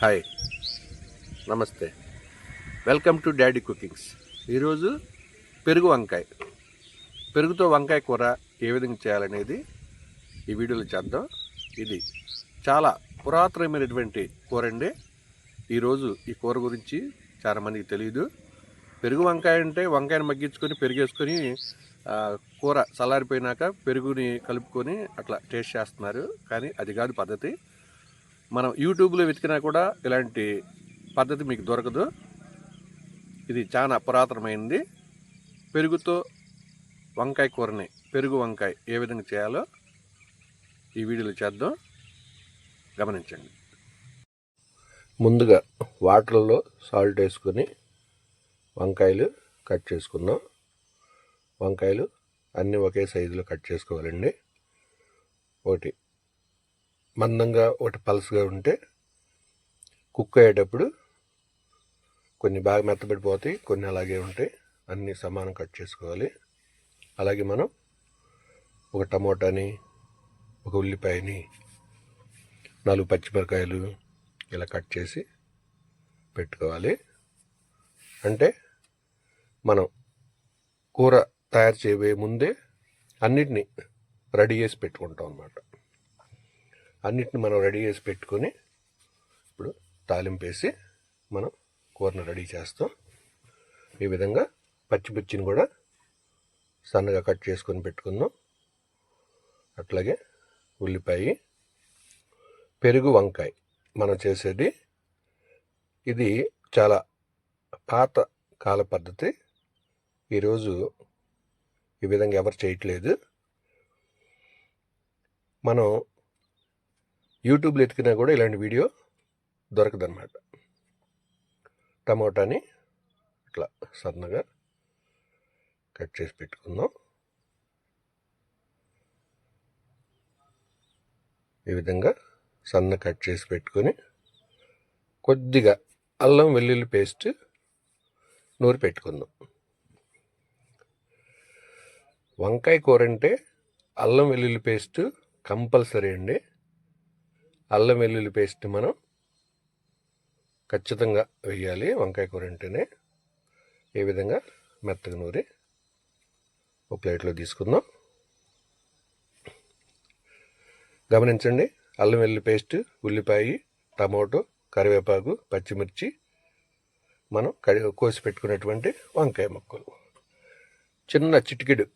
Hi. నమస్తే. Welcome to daddy cookings. ఈరోజు పెరుగు వంకాయ. పెరుగుతో వంకాయ కూర ఏ విధంగా చేయాలనేది ఈ వీడియోలో చేద్దాం. ఇది చాలా పురాతనమైనటువంటి కూర అండి. ఈరోజు ఈ కూర గురించి చాలా మందికి తెలియదు పెరుగు వంకాయ అంటే వంకాయను మగ్గించుకొని పెరిగేసుకొని కూర చల్లారిపోయినాక పెరుగుని కలుపుకొని అట్లా టేస్ట్ చేస్తున్నారు. కానీ అది కాదు పద్ధతి. మనం యూట్యూబ్లో వెతికినా కూడా ఇలాంటి పద్ధతి మీకు దొరకదు. ఇది చాలా పురాతనమైంది. పెరుగుతో వంకాయ కూరని పెరుగు వంకాయ ఏ విధంగా చేయాలో ఈ వీడియోలో చేద్దాం. గమనించండి. ముందుగా వాటర్లో సాల్ట్ వేసుకొని వంకాయలు కట్ చేసుకుందాం. వంకాయలు అన్నీ ఒకే సైజులో కట్ చేసుకోవాలండి. ఒకటి మందంగా ఒకటి పల్స్గా ఉంటే కుక్ అయ్యేటప్పుడు కొన్ని బాగా మెత్తబడిపోతాయి కొన్ని అలాగే ఉంటాయి. అన్నీ సమానం కట్ చేసుకోవాలి. అలాగే మనం ఒక టమోటాని ఒక ఉల్లిపాయని నాలుగు పచ్చిమిరకాయలు ఇలా కట్ చేసి పెట్టుకోవాలి. అంటే మనం కూర తయారు చేయబోయే ముందే అన్నిటినీ రెడీ చేసి పెట్టుకుంటాం అన్నమాట. అన్నిటిని మనం రెడీ చేసి పెట్టుకొని ఇప్పుడు తాలింపేసి మనం కూరను రెడీ చేస్తాం. ఈ విధంగా పచ్చిమిర్చిని కూడా సన్నగా కట్ చేసుకొని పెట్టుకుందాం. అట్లాగే ఉల్లిపాయ పెరుగు వంకాయ మనం చేసేది. ఇది చాలా పాత కాల పద్ధతి. ఈరోజు ఈ విధంగా ఎవరు చేయట్లేదు. మనం యూట్యూబ్లో ఎతికినా కూడా ఇలాంటి వీడియో దొరకదన్నమాట. టమోటాని ఇట్లా సన్నగా కట్ చేసి పెట్టుకుందాం. ఈ విధంగా సన్న కట్ చేసి పెట్టుకొని కొద్దిగా అల్లం వెల్లుల్లి పేస్ట్ నూరి పెట్టుకుందాం. వంకాయ కూర అంటే అల్లం వెల్లుల్లి పేస్ట్ కంపల్సరీ అండి. అల్లం వెల్లుల్లి పేస్ట్ మనం ఖచ్చితంగా వేయాలి. వంకాయ కూర అంటేనే ఏ విధంగా మెత్తగా నూరి ఒక ప్లేట్లో తీసుకుందాం. గమనించండి అల్లం వెల్లుల్లి పేస్ట్ ఉల్లిపాయ టమాటో కరివేపాకు పచ్చిమిర్చి మనం కడి కోసి పెట్టుకున్నటువంటి వంకాయ ముక్కలు. చిన్న చిటికెడు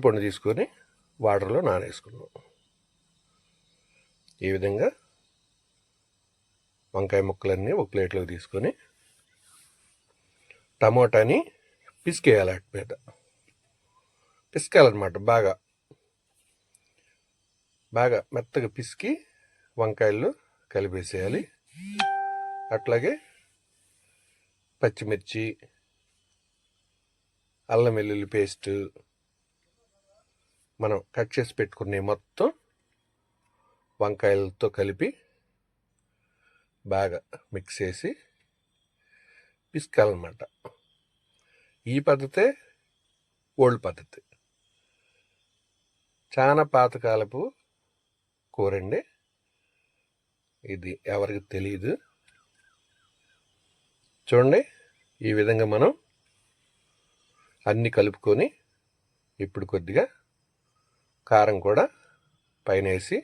పండు తీసుకొని వాటర్లో నానేసుకున్నాం ఈ విధంగా వంకాయ ముక్కలన్నీ ఒక ప్లేట్లోకి తీసుకొని టమోటాని పిసికేయాలి అటు మీద. పిసికాలన్నమాట బాగా. బాగా మెత్తగా పిసికి వంకాయలు కలిపేసేయాలి. అట్లాగే పచ్చిమిర్చి అల్లం వెల్లుల్లి పేస్ట్ మనం కట్ చేసి పెట్టుకునే మొత్తం వంకాయలతో కలిపి బాగా మిక్స్ చేసి పిసుకాలన్నమాట. ఈ పద్ధతే ఓల్డ్ పద్ధతి. చాలా పాతకాలపు కూరండి. ఇది ఎవరికి తెలియదు చూడండి ఈ విధంగా మనం అన్నీ కలుపుకొని ఇప్పుడు కొద్దిగా కారం కూడా పైన వేసి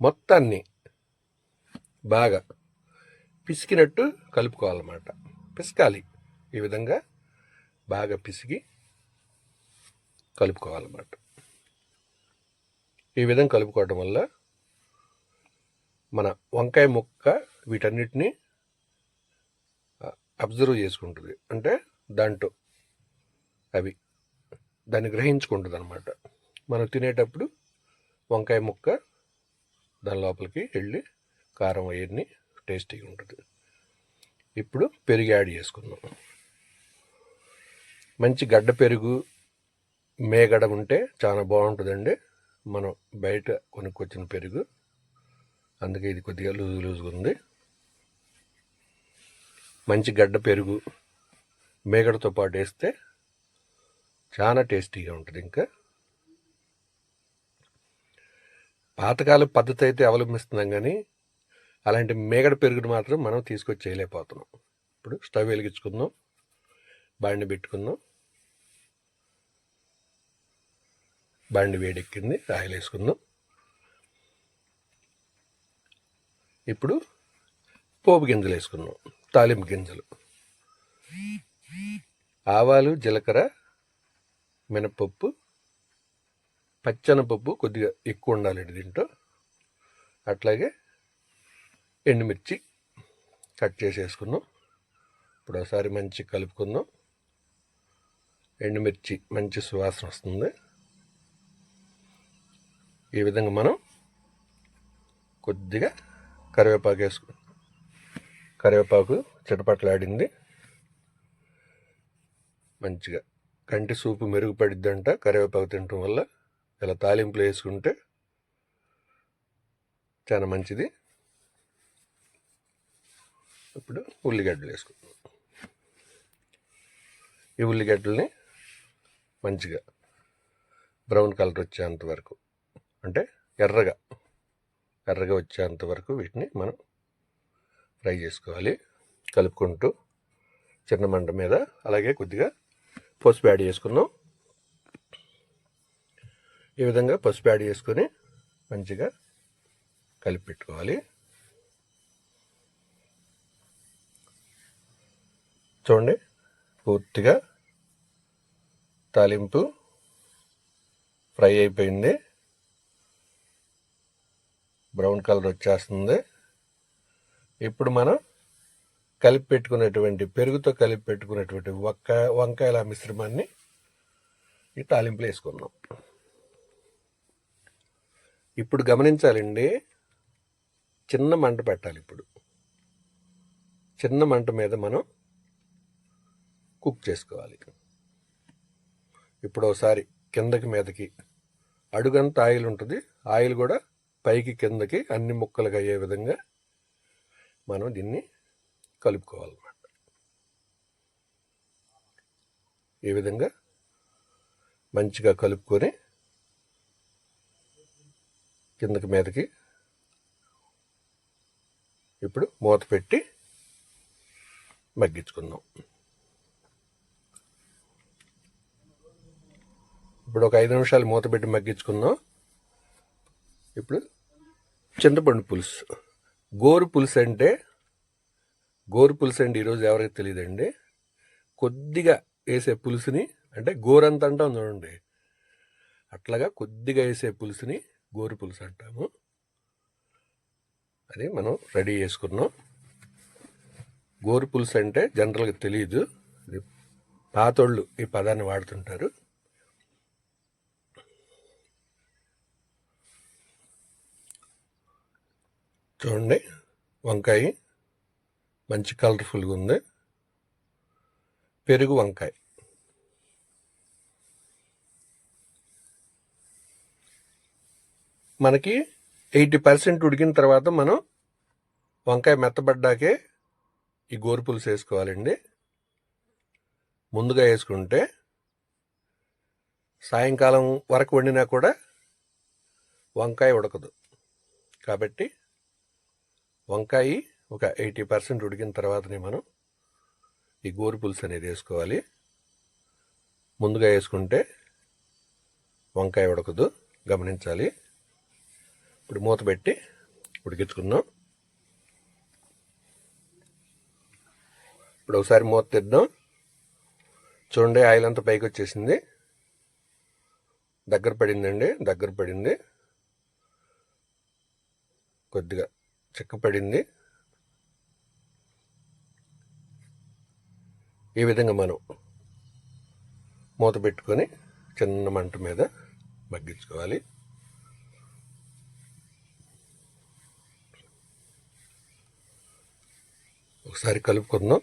మొత్తాన్ని బాగా పిసికినట్టు కలుపుకోవాలన్నమాట. పిసకాలి. ఈ విధంగా బాగా పిసికి కలుపుకోవాలన్నమాట. ఈ విధంగా కలుపుకోవడం వల్ల మన వంకాయ ముక్క వీటన్నిటిని అబ్జర్వ్ చేసుకుంటుంది. అంటే దాంట్లో అవి దాన్ని గ్రహించుకుంటుంది అనమాట మనం తినేటప్పుడు వంకాయ ముక్క దాని లోపలికి వెళ్ళి కారం అవన్నీ టేస్టీగా ఉంటుంది. ఇప్పుడు పెరుగు యాడ్ చేసుకుందాం. మంచి గడ్డ పెరుగు మేగడ ఉంటే చాలా బాగుంటుందండి. మనం బయట కొనుక్కొచ్చిన పెరుగు. అందుకే ఇది కొద్దిగా లూజ్ లూజ్గా ఉంది. మంచి గడ్డ పెరుగు మేగడతో పాటు వేస్తే చాలా టేస్టీగా ఉంటుంది. ఇంకా పాతకాల పద్ధతి అయితే అవలంబిస్తున్నాం కానీ అలాంటి మేగడ పెరుగుడు మాత్రం మనం తీసుకొచ్చి చేయలేకపోతున్నాం ఇప్పుడు స్టవ్ వెలిగించుకుందాం. బాండి పెట్టుకుందాం. బాండి వేడెక్కింది. ఆయిల్ వేసుకుందాం. ఇప్పుడు పోపు గింజలు వేసుకుందాం. తాలింపు గింజలు. ఆవాలు జీలకర్ర మినపప్పు పచ్చనపప్పు కొద్దిగా ఎక్కువ ఉండాలండి దీంట్లో. అట్లాగే ఎండుమిర్చి కట్ చేసేసుకుందాం ఇప్పుడు ఒకసారి మంచి కలుపుకుందాం. ఎండుమిర్చి మంచి సువాసన వస్తుంది. ఈ విధంగా మనం కొద్దిగా కరివేపాకు వేసుకు కరివేపాకు చిటపట్లాడింది. మంచిగా కంటి సూపు మెరుగుపడిద్దంట కరివేపాకు తినటం వల్ల. ఇలా తాలింపులు వేసుకుంటే చాలా మంచిది. ఇప్పుడు ఉల్లిగడ్డలు వేసుకుందాం. ఈ ఉల్లిగడ్డల్ని మంచిగా బ్రౌన్ కలర్ వచ్చేంత వరకు అంటే ఎర్రగా ఎర్రగా వచ్చేంత వరకు వీటిని మనం ఫ్రై చేసుకోవాలి. కలుపుకుంటూ చిన్న మంట మీద అలాగే కొద్దిగా పసుపు యాడ్ చేసుకుందాం. ఈ విధంగా పసుపు యాడ్ చేసుకొని మంచిగా కలిపి పెట్టుకోవాలి చూడండి పూర్తిగా తాలింపు ఫ్రై అయిపోయింది. బ్రౌన్ కలర్ వచ్చేస్తుంది. ఇప్పుడు మనం కలిపి పెట్టుకున్నటువంటి పెరుగుతో కలిపి పెట్టుకున్నటువంటి వంక వంకాయల మిశ్రమాన్ని ఈ తాలింపులు వేసుకున్నాం ఇప్పుడు గమనించాలండి చిన్న మంట పెట్టాలి ఇప్పుడు. చిన్న మంట మీద మనం కుక్ చేసుకోవాలి. ఇప్పుడు ఒకసారి కిందకి మీదకి అడుగంత ఆయిల్ ఉంటుంది. ఆయిల్ కూడా పైకి కిందకి అన్ని ముక్కలుగా అయ్యే విధంగా మనం దీన్ని కలుపుకోవాలన్నమాట. ఈ విధంగా మంచిగా కలుపుకొని కిందకి మీదకి ఇప్పుడు మూత పెట్టి మగ్గించుకుందాం. ఇప్పుడు ఒక ఐదు నిమిషాలు మూత పెట్టి మగ్గించుకుందాం. ఇప్పుడు చింతపండు పులుసు. గోరు పులుసు అంటే గోరు పులుసు అంటే ఈరోజు ఎవరికి తెలియదండి. కొద్దిగా వేసే పులుసుని అంటే గోరంత అంటాం చూడండి. అట్లాగా కొద్దిగా వేసే పులుసుని గోరు పులుసు అంటాము. అది మనం రెడీ చేసుకున్నాం. గోరు పులుసు అంటే జనరల్గా తెలియదు ఇది పాతోళ్ళు ఈ పదాన్ని వాడుతుంటారు. చూడండి వంకాయ మంచి కలర్ఫుల్గా ఉంది. పెరుగు వంకాయ. మనకి ఎయిటీ పర్సెంట్ ఉడికిన తర్వాత మనం వంకాయ మెత్తబడ్డాకే ఈ గోరు పులుసు వేసుకోవాలండి. ముందుగా వేసుకుంటే సాయంకాలం వరకు వండినా కూడా వంకాయ ఉడకదు. కాబట్టి వంకాయ ఒక ఎయిటీ పర్సెంట్ ఉడికిన తర్వాతనే మనం ఈ గోరు పులుసు అనేది వేసుకోవాలి. ముందుగా వేసుకుంటే వంకాయ ఉడకదు. గమనించాలి. ఇప్పుడు మూత పెట్టి ఉడికించుకుందాం. ఇప్పుడు ఒకసారి మూత తెద్దాం. చూడండి ఆయిల్ అంతా పైకి వచ్చేసింది. దగ్గర పడిందండి దగ్గర పడింది. కొద్దిగా చిక్కపడింది ఈ విధంగా మనం మూత పెట్టుకొని చిన్న మంట మీద మగ్గించుకోవాలి. ఒకసారి కలుపుకుందాం.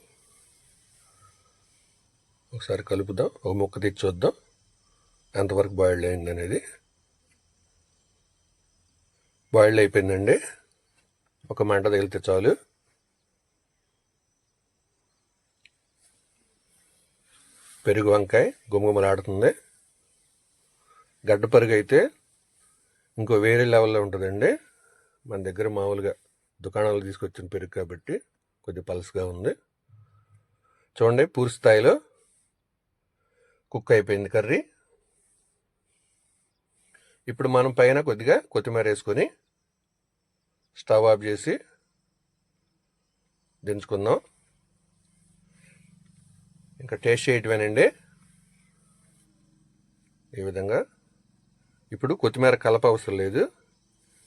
ఒకసారి కలుపుదాం. ఒక ముక్క తెచ్చి చూద్దాం ఎంతవరకు బాయిల్డ్ అయింది అనేది. బాయిల్డ్ అయిపోయిందండి. ఒక మంట తగిలితే చాలు. పెరుగు వంకాయ గుమగుమలాడుతుంది. గడ్డ పెరుగు అయితే ఇంకో వేరే లెవెల్లో ఉంటుందండి. మన దగ్గర మామూలుగా దుకాణాలు తీసుకొచ్చిన పెరుగు కాబట్టి. కొద్ది పల్స్గా ఉంది. చూడండి పూర్తి స్థాయిలో కుక్ అయిపోయింది కర్రీ. ఇప్పుడు మనం పైన కొద్దిగా కొత్తిమీర వేసుకొని స్టవ్ ఆఫ్ చేసి దించుకుందాం. ఇంకా టేస్ట్ చేయటమేనండి. ఈ విధంగా. ఇప్పుడు కొత్తిమీర కలప అవసరం లేదు.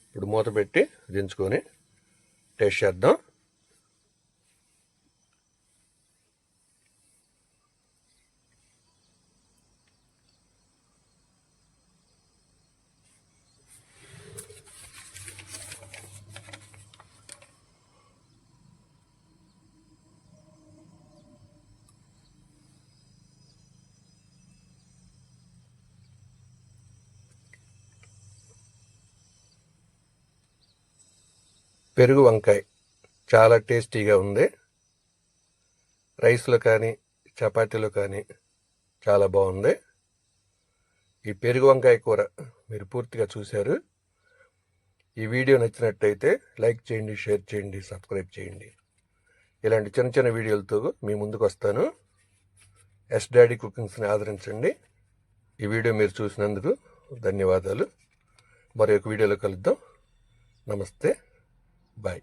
ఇప్పుడు మూత పెట్టి దించుకొని టేస్ట్ చేద్దాం. పెరుగు వంకాయ. చాలా టేస్టీగా ఉంది. రైస్లో కానీ చపాతీలో కానీ చాలా బాగుంది. ఈ పెరుగు వంకాయ కూర మీరు పూర్తిగా చూశారు. ఈ వీడియో నచ్చినట్టయితే లైక్ చేయండి షేర్ చేయండి సబ్స్క్రైబ్ చేయండి. ఇలాంటి చిన్న చిన్న వీడియోలతో మీ ముందుకు వస్తాను. ఎస్ డాడీ కుకింగ్స్ని ఆదరించండి. ఈ వీడియో మీరు చూసినందుకు ధన్యవాదాలు. మరొక వీడియోలో కలుద్దాం. నమస్తే. Bye.